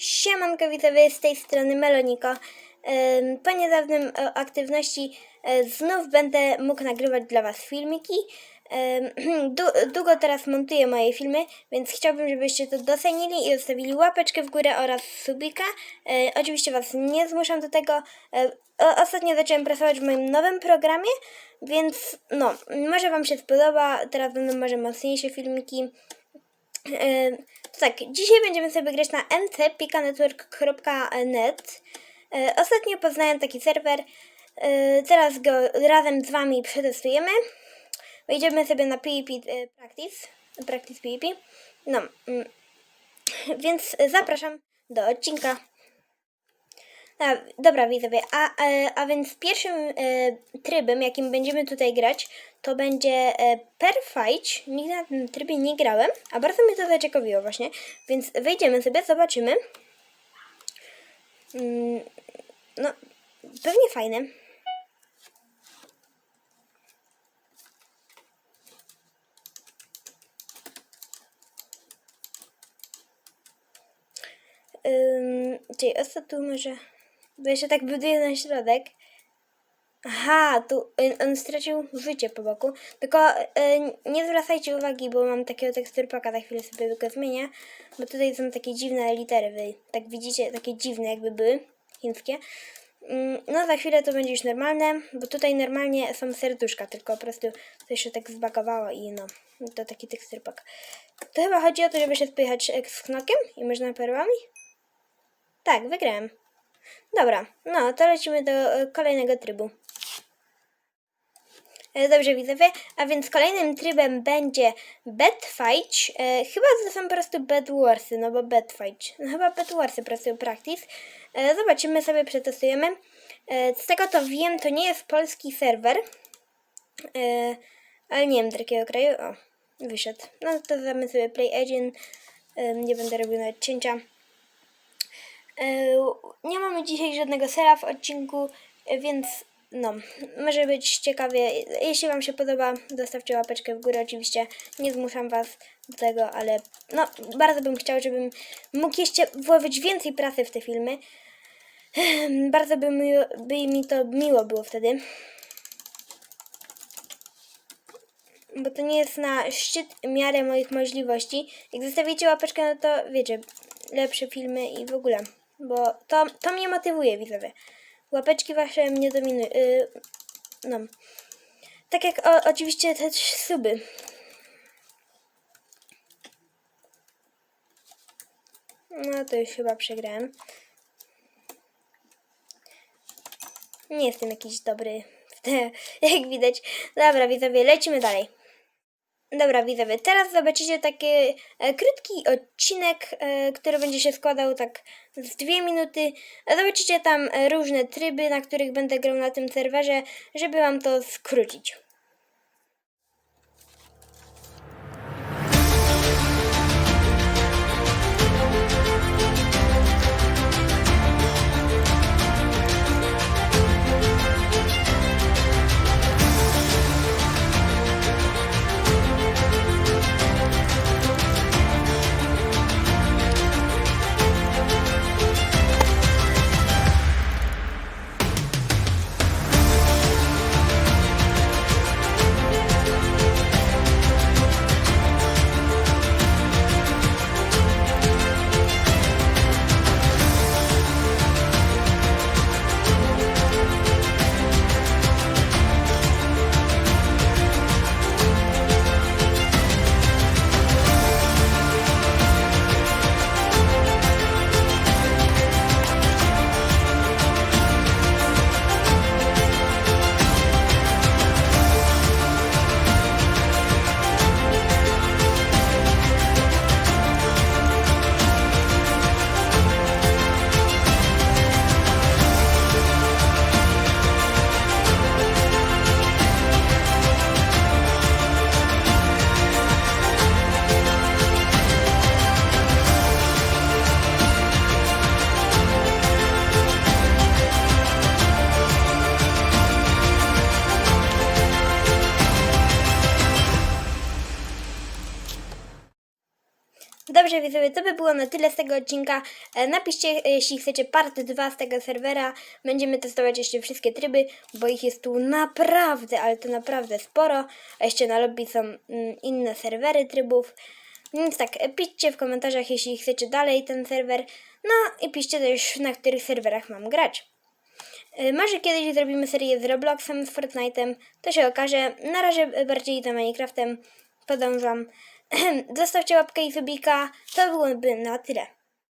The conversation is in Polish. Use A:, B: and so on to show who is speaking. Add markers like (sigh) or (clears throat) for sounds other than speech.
A: Siemanko z tej strony Meloniko. Po niedawnym e, aktywności e, znów będę mógł nagrywać dla Was filmiki. (clears throat) Długo teraz montuję moje filmy, więc chciałbym, żebyście to docenili i zostawili łapeczkę w górę oraz subika. E, Oczywiście Was nie zmuszam do tego. Ostatnio zacząłem pracować w moim nowym programie, więc no, może Wam się spodoba. Teraz będą może mocniejsze filmiki. Tak, dzisiaj będziemy sobie grać na ncpikanetwork.net. E, Ostatnio poznałem taki serwer. E, Teraz go razem z Wami przetestujemy. Wejdziemy sobie na PvP e, Practice. Practice PvP. No, mm, (laughs) więc zapraszam do odcinka. A, dobra, widzowie, a, e, a więc pierwszym e, trybem, jakim będziemy tutaj grać, to będzie e, Perfide. Nigdy na tym trybie nie grałem, a bardzo mnie to zaciekawiło właśnie, więc wejdziemy sobie, zobaczymy. Mm, no, pewnie fajne. Ym, czyli o co tu może... Bo się tak buduję na środek. Aha, tu y, on stracił życie po boku. Tylko y, nie zwracajcie uwagi, bo mam takiego teksturpaka, za chwilę sobie go zmienię. Bo tutaj są takie dziwne litery, wy tak widzicie, takie dziwne jakby były, chińskie. Ym, No za chwilę to będzie już normalne, bo tutaj normalnie są serduszka, tylko po prostu coś się tak zbagowało i no, to taki teksturpak. To chyba chodzi o to, żeby się spychać e, z knokiem i można perłami? Tak, wygrałem. Dobra, no to lecimy do e, kolejnego trybu. E, Dobrze widzowie, a więc kolejnym trybem będzie Bedfight. E, chyba to są po prostu Bedwarsy, no bo Bedfight. No chyba Bedwarsy po prostu practice. E, zobaczymy sobie, przetestujemy. E, z tego to wiem, to nie jest polski serwer. E, ale nie wiem z jakiego kraju. O, wyszedł. No to damy sobie Play Engine. E, nie będę robił nawet cięcia. E, Nie mamy dzisiaj żadnego sera w odcinku, e, więc no, może być ciekawie. Jeśli Wam się podoba, zostawcie łapeczkę w górę. Oczywiście nie zmuszam Was do tego, ale no, bardzo bym chciał, żebym mógł jeszcze włożyć więcej pracy w te filmy. Bardzo by mi, by mi to miło było wtedy. Bo to nie jest na szczyt miarę moich możliwości. Jak zostawicie łapeczkę, no to wiecie, lepsze filmy i w ogóle. Bo to, to mnie motywuje, widzowie. Łapeczki wasze mnie dominują. Yy, no. Tak jak o, oczywiście też suby. No to już chyba przegrałem. Nie jestem jakiś dobry w te, (laughs) jak widać. Dobra, widzowie, lecimy dalej. Dobra, widzowie, teraz zobaczycie taki e, krótki odcinek, e, który będzie się składał tak z dwie minuty. Zobaczycie tam e, różne tryby, na których będę grał na tym serwerze, żeby wam to skrócić. Widzowie, to by było na tyle z tego odcinka. E, Napiszcie, e, jeśli chcecie part 2 z tego serwera. Będziemy testować jeszcze wszystkie tryby, bo ich jest tu naprawdę, ale to naprawdę sporo. A jeszcze na lobby są mm, inne serwery trybów. Więc tak, e, piszcie w komentarzach, jeśli chcecie dalej ten serwer. No i piszcie też, na których serwerach mam grać. Może kiedyś zrobimy serię z Robloxem, z Fortnite'em, to się okaże. Na razie bardziej za Minecraftem podążam. (clears throat) Zostawcie łapkę i subika, to byłoby na tyle.